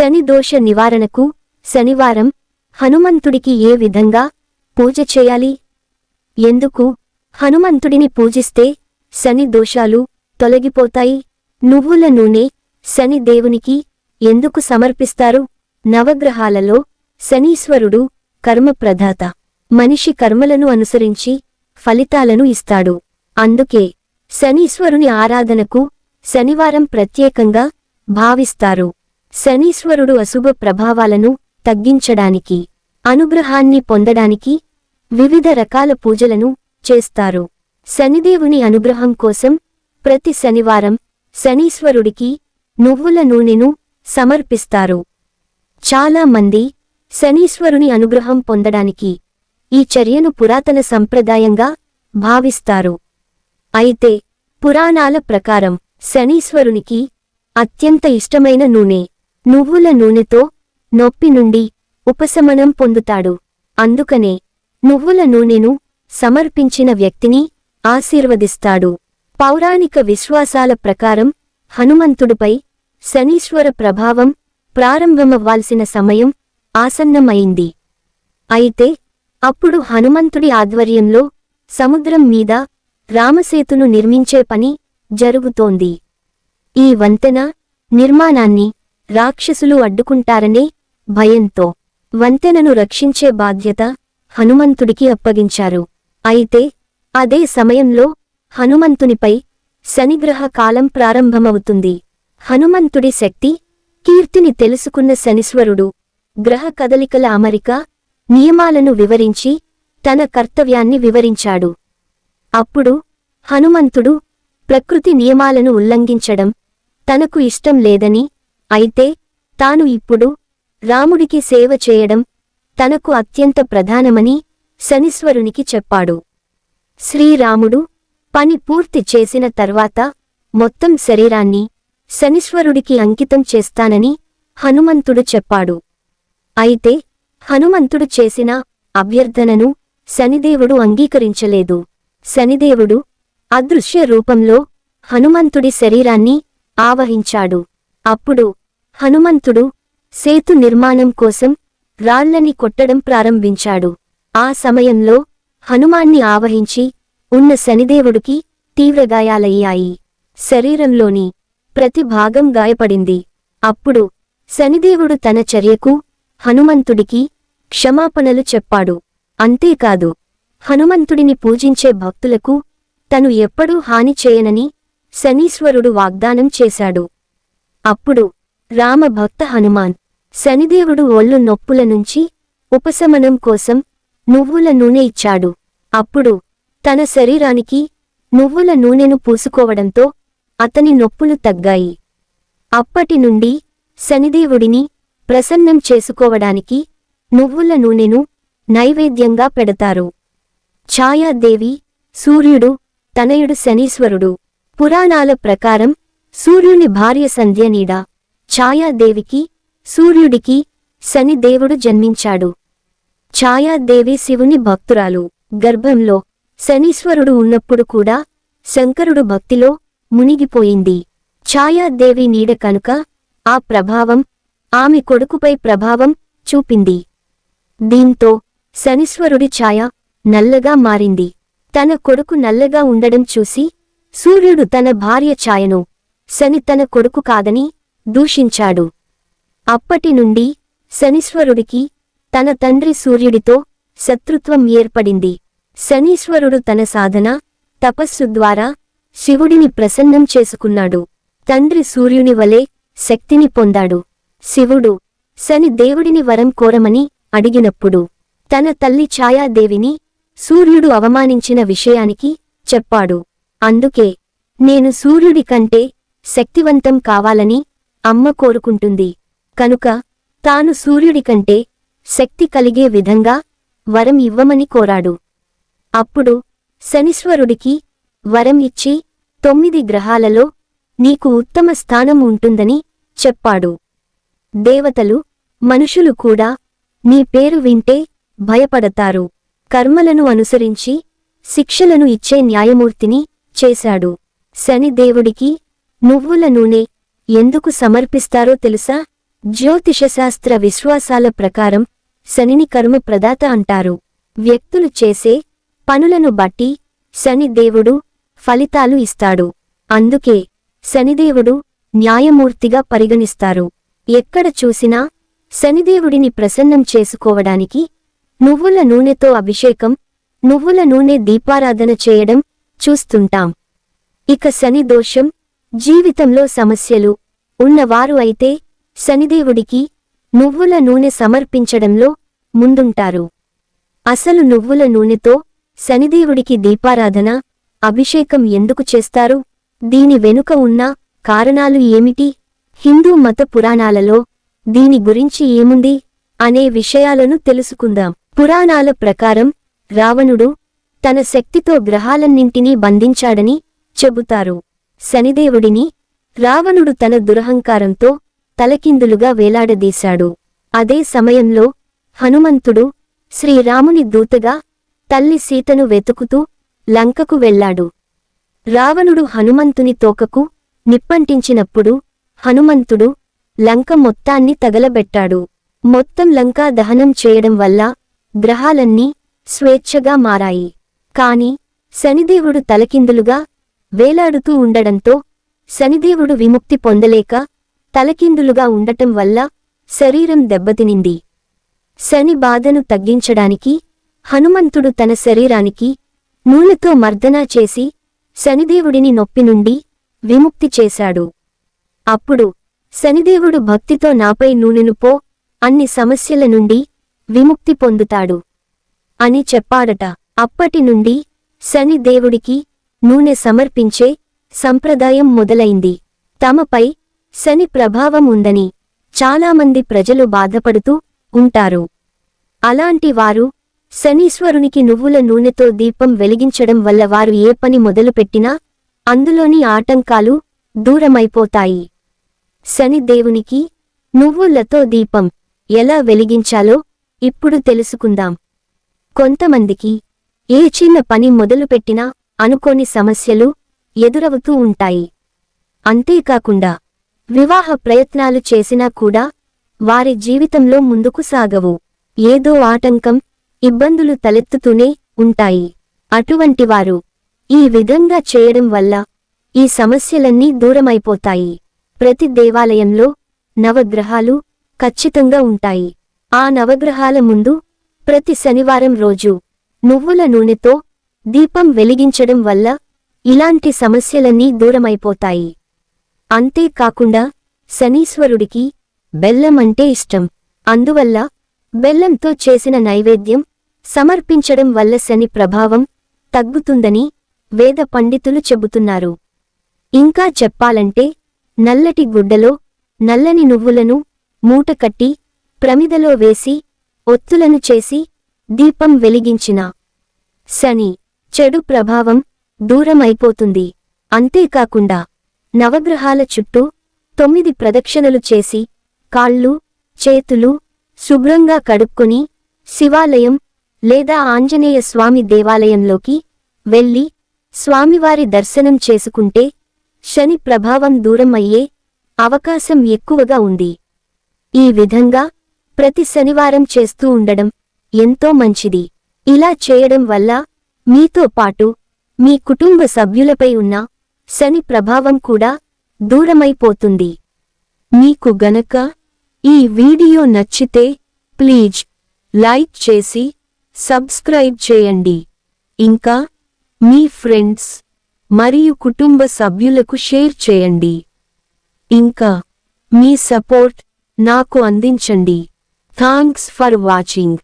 శని దోష నివారణకు శనివారం హనుమంతుడికి ఏ విధంగా పూజ చేయాలి? ఎందుకు? హనుమంతుడిని పూజిస్తే శని దోషాలు తొలగిపోతాయి. నువ్వుల నూనె శని దేవునికి ఎందుకు సమర్పిస్తారు? నవగ్రహాలలో శనీశ్వరుడు కర్మప్రదాత మనిషి కర్మలను అనుసరించి ఫలితాలను ఇస్తాడు. అందుకే శనీశ్వరుని ఆరాధనకు శనివారం ప్రత్యేకంగా భావిస్తారు. శనీశ్వరుడు అశుభ ప్రభావాలను తగ్గించడానికి అనుగ్రహాన్ని పొందడానికి వివిధ రకాల పూజలను చేస్తారు. శనిదేవుని అనుగ్రహం కోసం ప్రతి శనివారం శనీశ్వరుడికి నువ్వుల నూనెను సమర్పిస్తారు. చాలా మంది శనీశ్వరుని అనుగ్రహం పొందడానికి ఈ చర్యను పురాతన సంప్రదాయంగా భావిస్తారు. అయితే పురాణాల ప్రకారం శనీశ్వరునికి అత్యంత ఇష్టమైన నూనె నువ్వుల నూనెతో నొప్పి నుండి ఉపశమనం పొందుతాడు. అందుకనే నువ్వుల నూనెను సమర్పించిన వ్యక్తిని ఆశీర్వదిస్తాడు. పౌరాణిక విశ్వాసాల ప్రకారం హనుమంతుడిపై శనీశ్వర ప్రభావం ప్రారంభమవ్వాల్సిన సమయం ఆసన్నమైంది. అయితే అప్పుడు హనుమంతుడి ఆధ్వర్యంలో సముద్రం మీద రామసేతును నిర్మించే పని జరుగుతోంది. ఈ వంతెన నిర్మాణాన్ని రాక్షసులు అడ్డుకుంటారనే భయంతో వంతెనను రక్షించే బాధ్యత హనుమంతుడికి అప్పగించారు. అయితే అదే సమయంలో హనుమంతునిపై శనిగ్రహ కాలం ప్రారంభమవుతుంది. హనుమంతుడి శక్తి కీర్తిని తెలుసుకున్న శనిశ్వరుడు గ్రహ కదలికల అమరిక నియమాలను వివరించి తన కర్తవ్యాన్ని వివరించాడు. అప్పుడు హనుమంతుడు ప్రకృతి నియమాలను ఉల్లంఘించడం తనకు ఇష్టం లేదని అయితే తాను ఇప్పుడు రాముడికి సేవ చేయడం తనకు అత్యంత ప్రధానమని శనీశ్వరునికి చెప్పాడు. శ్రీరాముడు పని పూర్తి చేసిన తర్వాత మొత్తం శరీరాన్ని శనీశ్వరుడికి అంకితం చేస్తానని హనుమంతుడు చెప్పాడు. అయితే హనుమంతుడు చేసిన అభ్యర్థనను శనిదేవుడు అంగీకరించలేదు. శనిదేవుడు అదృశ్య రూపంలో హనుమంతుడి శరీరాన్ని ఆవహించాడు. అప్పుడు హనుమంతుడు సేతు నిర్మాణం కోసం రాళ్ళని కొట్టడం ప్రారంభించాడు. ఆ సమయంలో హనుమాన్ని ఆవహించి ఉన్న శనిదేవుడికి తీవ్రగాయాలయ్యాయి. శరీరంలోని ప్రతి భాగం గాయపడింది. అప్పుడు శనిదేవుడు తన చర్యకు హనుమంతుడికి క్షమాపణలు చెప్పాడు. అంతేకాదు హనుమంతుడిని పూజించే భక్తులకు తను ఎప్పుడూ హాని చేయనని శనీశ్వరుడు వాగ్దానం చేశాడు. అప్పుడు రామభక్త హనుమాన్ శనిదేవుడు ఒళ్ళు నొప్పుల నుంచి ఉపశమనం కోసం నువ్వుల నూనె ఇచ్చాడు. అప్పుడు తన శరీరానికి నువ్వుల నూనెను పూసుకోవడంతో అతని నొప్పులు తగ్గాయి. అప్పటి నుండి శనిదేవుడిని ప్రసన్నం చేసుకోవడానికి నువ్వుల నూనెను నైవేద్యంగా పెడతారు. ఛాయాదేవి సూర్యుడు తనయుడు శనీశ్వరుడు. పురాణాల ప్రకారం సూర్యుని భార్య సంధ్యనీడ ఛాయాదేవికి సూర్యుడికి శనిదేవుడు జన్మించాడు. ఛాయాదేవి శివుని భక్తురాలు. గర్భంలో శనీశ్వరుడు ఉన్నప్పుడు కూడా శంకరుడు భక్తిలో మునిగిపోయింది. ఛాయాదేవి నీడ కనుక ఆ ప్రభావం ఆమె కొడుకుపై ప్రభావం చూపింది. దీంతో శనీశ్వరుడి ఛాయ నల్లగా మారింది. తన కొడుకు నల్లగా ఉండడం చూసి సూర్యుడు తన భార్య ఛాయను శని తన కొడుకు కాదని దూషించాడు. అప్పటి నుండి శనీశ్వరుడికి తన తండ్రి సూర్యుడితో శత్రుత్వం ఏర్పడింది. శనీశ్వరుడు తన సాధన తపస్సు ద్వారా శివుడిని ప్రసన్నం చేసుకున్నాడు. తండ్రి సూర్యుని వలె శక్తిని పొందాడు. శివుడు శని దేవుడిని వరం కోరమని అడిగినప్పుడు తన తల్లి ఛాయాదేవిని సూర్యుడు అవమానించిన విషయానికి చెప్పాడు. అందుకే నేను సూర్యుడి కంటే శక్తివంతం కావాలని అమ్మ కోరుకుంటుంది. కనుక తాను సూర్యుడికంటే శక్తి కలిగే విధంగా వరం ఇవ్వమని కోరాడు. అప్పుడు శనీశ్వరుడికి వరం ఇచ్చి తొమ్మిది గ్రహాలలో నీకు ఉత్తమ స్థానం ఉంటుందని చెప్పాడు. దేవతలు మనుషులు కూడా నీ పేరు వింటే భయపడతారు. కర్మలను అనుసరించి శిక్షలను ఇచ్చే న్యాయమూర్తిని చేశాడు. శని దేవుడికి నువ్వుల నూనె ఎందుకు సమర్పిస్తారో తెలుసా? జ్యోతిషశాస్త్ర విశ్వాసాల ప్రకారం శనిని కర్మ ప్రదాత అంటారు. వ్యక్తులు చేసే పనులను బట్టి శని దేవుడు ఫలితాలు ఇస్తాడు. అందుకే శనిదేవుడు న్యాయమూర్తిగా పరిగణిస్తారు. ఎక్కడ చూసినా శనిదేవుడిని ప్రసన్నం చేసుకోవడానికి నువ్వుల నూనెతో అభిషేకం నువ్వుల నూనె దీపారాధన చేయడం చూస్తుంటాం. ఇక శని దోషం జీవితంలో సమస్యలు ఉన్నవారు అయితే శనిదేవుడికి నువ్వుల నూనె సమర్పించడంలో ముందుంటారు. అసలు నువ్వుల నూనెతో శనిదేవుడికి దీపారాధన అభిషేకం ఎందుకు చేస్తారు? దీని వెనుక ఉన్న కారణాలు ఏమిటి? హిందూ మత పురాణాలలో దీని గురించి ఏముంది? అనే విషయాలను తెలుసుకుందాం. పురాణాల ప్రకారం రావణుడు తన శక్తితో గ్రహాలన్నింటినీ బంధించాడని చెబుతారు. శనిదేవుడిని రావణుడు తన దురహంకారంతో తలకిందులుగా వేలాడదీశాడు. అదే సమయంలో హనుమంతుడు శ్రీరాముని దూతగా తల్లి సీతను వెతుకుతూ లంకకు వెళ్ళాడు. రావణుడు హనుమంతుని తోకకు నిప్పంటించినప్పుడు హనుమంతుడు లంక మొత్తాన్ని తగలబెట్టాడు. మొత్తం లంకా దహనం చేయడం వల్ల గ్రహాలన్నీ స్వేచ్ఛగా మారాయి. కాని శనిదేవుడు తలకిందులుగా వేలాడుతూ ఉండడంతో శనిదేవుడు విముక్తి పొందలేక తలకిందులుగా ఉండటం వల్ల శరీరం దెబ్బతినింది. శని బాధను తగ్గించడానికి హనుమంతుడు తన శరీరానికి నూనెతో మర్దనా చేసి శనిదేవుడిని నొప్పి నుండి విముక్తి చేశాడు. అప్పుడు శనిదేవుడు భక్తితో నాపై నూనెను పో అన్ని సమస్యల నుండి విముక్తి పొందుతాడు అని చెప్పాడట. అప్పటి నుండి శనిదేవుడికి నూనె సమర్పించే సంప్రదాయం మొదలైంది. తమపై శని ప్రభావం ఉందని చాలామంది ప్రజలు బాధపడుతూ ఉంటారు. అలాంటి వారు శనీశ్వరునికి నువ్వుల నూనెతో దీపం వెలిగించడం వల్ల వారు ఏ పని మొదలుపెట్టినా అందులోని ఆటంకాలు దూరమైపోతాయి. శని దేవునికి నువ్వులతో దీపం ఎలా వెలిగించాలో ఇప్పుడు తెలుసుకుందాం. కొంతమందికి ఏ చిన్న పని మొదలుపెట్టినా అనుకోని సమస్యలు ఎదురవుతూ ఉంటాయి. అంతేకాకుండా వివాహ ప్రయత్నాలు చేసినా కూడా వారి జీవితంలో ముందుకు సాగవు. ఏదో ఆటంకం ఇబ్బందులు తలెత్తుతూనే ఉంటాయి. అటువంటివారు ఈ విధంగా చేయడం వల్ల ఈ సమస్యలన్నీ దూరమైపోతాయి. ప్రతి దేవాలయంలో నవగ్రహాలు ఖచ్చితంగా ఉంటాయి. ఆ నవగ్రహాల ముందు ప్రతి శనివారం రోజు నువ్వుల నూనెతో దీపం వెలిగించడం వల్ల ఇలాంటి సమస్యలన్నీ దూరమైపోతాయి. అంతేకాకుండా శనీశ్వరుడికి బెల్లం అంటే ఇష్టం. అందువల్ల బెల్లంతో చేసిన నైవేద్యం సమర్పించడం వల్ల శని ప్రభావం తగ్గుతుందని వేద పండితులు చెబుతున్నారు. ఇంకా చెప్పాలంటే నల్లటి గుడ్డలో నల్లని నువ్వులను మూటకట్టి ప్రమిదలో వేసి ఒత్తులను చేసి దీపం వెలిగించిన శని. చెడు ప్రభావం దూరమైపోతుంది. అంతేకాకుండా నవగ్రహాల చుట్టూ తొమ్మిది ప్రదక్షిణలు చేసి కాళ్ళు చేతులు శుభ్రంగా కడుక్కొని శివాలయం లేదా ఆంజనేయ స్వామి దేవాలయంలోకి వెళ్ళి స్వామివారి దర్శనం చేసుకుంటే శని ప్రభావం దూరం అయ్యే అవకాశం ఎక్కువగా ఉంది. ఈ విధంగా ప్రతి శనివారం చేస్తూ ఉండడం ఎంతో మంచిది. ఇలా చేయడం వల్ల మీతో పాటు మీ కుటుంబ సభ్యులపై ఉన్న శని ప్రభావం కూడా దూరమైపోతుంది. మీకు గనక ఈ వీడియో నచ్చితే ప్లీజ్ లైక్ చేసి సబ్స్క్రైబ్ చేయండి. ఇంకా మీ ఫ్రెండ్స్ మరియు కుటుంబ సభ్యులకు షేర్ చేయండి. ఇంకా మీ సపోర్ట్ నాకు అందించండి. Thanks for watching.